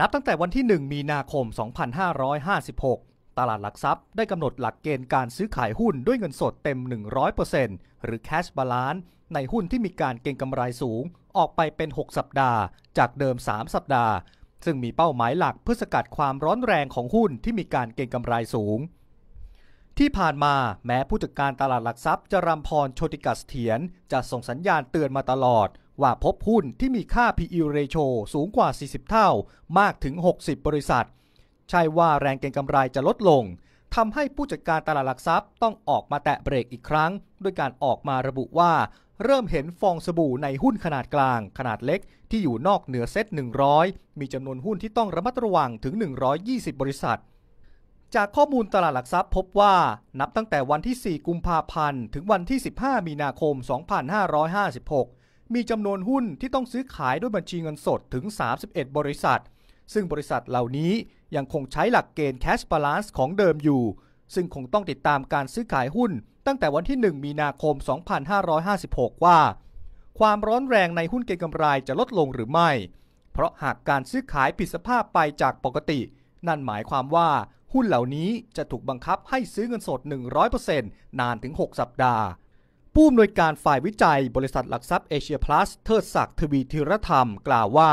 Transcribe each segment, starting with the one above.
นับตั้งแต่วันที่ 1 มีนาคม 2556 ตลาดหลักทรัพย์ได้กำหนดหลักเกณฑ์การซื้อขายหุ้นด้วยเงินสดเต็ม 100%หรือ cash balance ในหุ้นที่มีการเก็งกำไรสูงออกไปเป็น 6 สัปดาห์ จากเดิม 3 สัปดาห์ ซึ่งมีเป้าหมายหลักเพื่อสกัดความร้อนแรงของหุ้นที่มีการเก็งกำไรสูง ที่ผ่านมาแม้ผู้จัดการตลาดหลักทรัพย์จรำพรโชติกัสเถียนจะส่งสัญญาณเตือนมาตลอด ว่าพบหุ้นที่มีค่า PE ratio สูงกว่า 40 เท่า มากถึง 60 บริษัท ใช่ว่าแรงเก็งกำไรจะลดลงทำให้ผู้จัดการตลาดหลักทรัพย์ต้องออกมาแตะเบรกอีกครั้ง ด้วยการออกมาระบุว่า เริ่มเห็นฟองสบู่ในหุ้นขนาดกลาง ขนาดเล็กที่อยู่นอกเหนือเซ็ต100 มีจำนวนหุ้นที่ต้องระมัดระวังถึง 120 บริษัทจากข้อมูลตลาดหลักทรัพย์พบว่า นับตั้งแต่วันที่ 4 กุมภาพันธ์ ถึงวันที่ 15 มีนาคม 2556 มีจำนวนหุ้นที่ต้องซื้อขายด้วยบัญชีเงินสดถึง 31 บริษัท ซึ่งบริษัทเหล่านี้ยังคงใช้หลักเกณฑ์ cash balance ของเดิมอยู่ ซึ่งคงต้องติดตามการซื้อขายหุ้น ตั้งแต่วันที่ 1 มีนาคม 2556 ว่า ความร้อนแรงในหุ้นเก็งกำไรจะลดลงหรือไม่ เพราะหากการซื้อขายผิดสภาพไปจากปกติ นั่นหมายความว่าหุ้นเหล่านี้จะถูกบังคับให้ซื้อเงินสด 100%นานถึง 6 สัปดาห์ ผู้อำนวยการฝ่ายวิจัยบริษัทหลักทรัพย์เอเชียพลัสเทิดศักดิ์ทวีธีรธรรม กล่าวว่า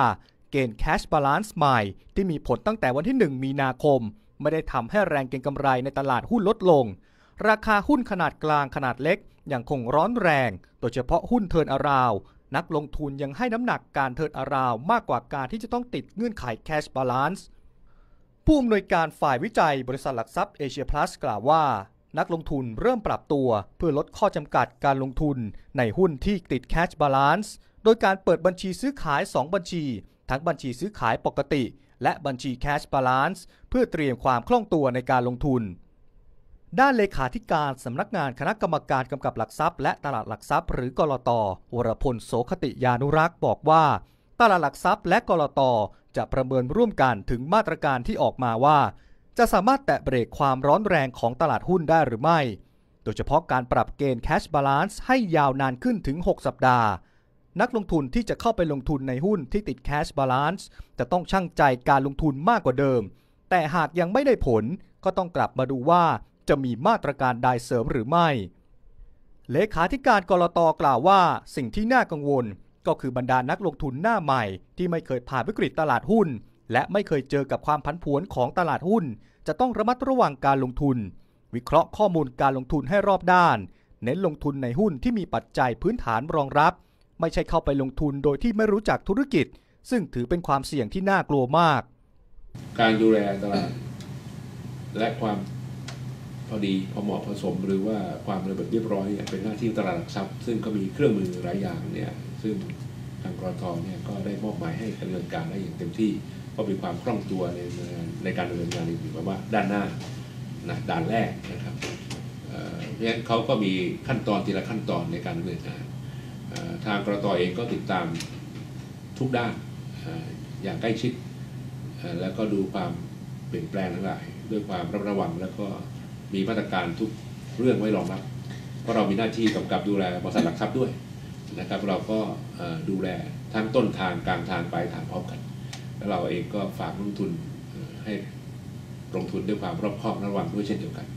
เกณฑ์ cash balance ใหม่ ที่มีผลตั้งแต่วันที่ 1 มีนาคม ไม่ได้ทำให้แรงเก็งกำไรในตลาดหุ้นลดลง ราคาหุ้นขนาดกลางขนาดเล็กยังคงร้อนแรง โดยเฉพาะหุ้นเทิร์นอาราว นักลงทุนยังให้น้ำหนักการเทิร์นอาราวมากกว่าการที่จะต้องติดเงื่อนไข cash balance ผู้อำนวยการฝ่ายวิจัยบริษัทหลักทรัพย์เอเชียพลัสกล่าวว่า นักลงทุนเริ่มปรับตัวเพื่อลดข้อจำกัดการลงทุนในหุ้นที่ติด cash balance โดยการเปิดบัญชีซื้อขาย 2 บัญชี ทั้งบัญชีซื้อขายปกติ และบัญชี cash balance เพื่อเตรียมความคล่องตัวในการลงทุน ด้านเลขาธิการสำนักงานคณะกรรมการกำกับหลักทรัพย์ และตลาดหลักทรัพย์หรือกรตวรพลโสคติยานุรักษ์บอกว่า ตลาดหลักทรัพย์และกรตจะประเมินร่วมกันถึงมาตรการที่ออกมาว่า จะสามารถแตะเบรกความร้อนแรงของตลาดหุ้นได้หรือไม่ โดยเฉพาะการปรับเกณฑ์ cash balance ให้ยาวนานขึ้นถึง 6 สัปดาห์ นักลงทุนที่จะเข้าไปลงทุนในหุ้นที่ติด cash balance จะต้องชั่งใจการลงทุนมากกว่าเดิม แต่หากยังไม่ได้ผลก็ต้องกลับมาดูว่าจะมีมาตรการใดเสริมหรือไม่ เลขาธิการกรตกล่าวว่า สิ่งที่น่ากังวลก็คือบรรดานักลงทุนหน้าใหม่ ที่ไม่เคยผ่านวิกฤตตลาดหุ้น และไม่เคยเจอกับความผันผวนของตลาดหุ้น จะต้องระมัดระวังการลงทุน วิเคราะห์ข้อมูลการลงทุนให้รอบด้าน เน้นลงทุนในหุ้นที่มีปัจจัยพื้นฐานรองรับ ไม่ใช่เข้าไปลงทุนโดยที่ไม่รู้จักธุรกิจ ซึ่งถือเป็นความเสี่ยงที่น่ากลัวมาก การดูแลตลาดและความพอดีพอเหมาะผสมหรือว่าความระเบียบเรียบร้อยเนี่ยเป็นหน้าที่ตลาดหลักทรัพย์ ซึ่งก็มีเครื่องมือหลายอย่างเนี่ยซึ่งทางกรทเนี่ยก็ได้มอบหมายให้ดำเนินการได้อย่างเต็มที่ ก็มีความคล่องตัวในในการดำเนินงานอยู่แบบว่าด้านหน้านะด่านแรกนะครับเพราะฉะนั้นเขาก็มีขั้นตอนทีละขั้นตอนในการดำเนินงานทางกรตเองก็ติดตามทุกด้านออย่างใกล้ชิด แล้วก็ดูความเปลี่ยนแปลงทั้งหลาย ด้วยความระมัดระวังแล้วก็มีมาตรการทุกเรื่องไว้รองรับ เพราะเรามีหน้าที่กำกับดูแลบริษัทหลักทรัพย์ด้วยนะครับ เราก็ดูแลทั้งต้นทางกลางทางปลายทางพร้อมกัน แล้วเราเองก็ฝากลงทุนให้ลงทุนด้วยความรอบคอบระวังด้วยเช่นเดียวกัน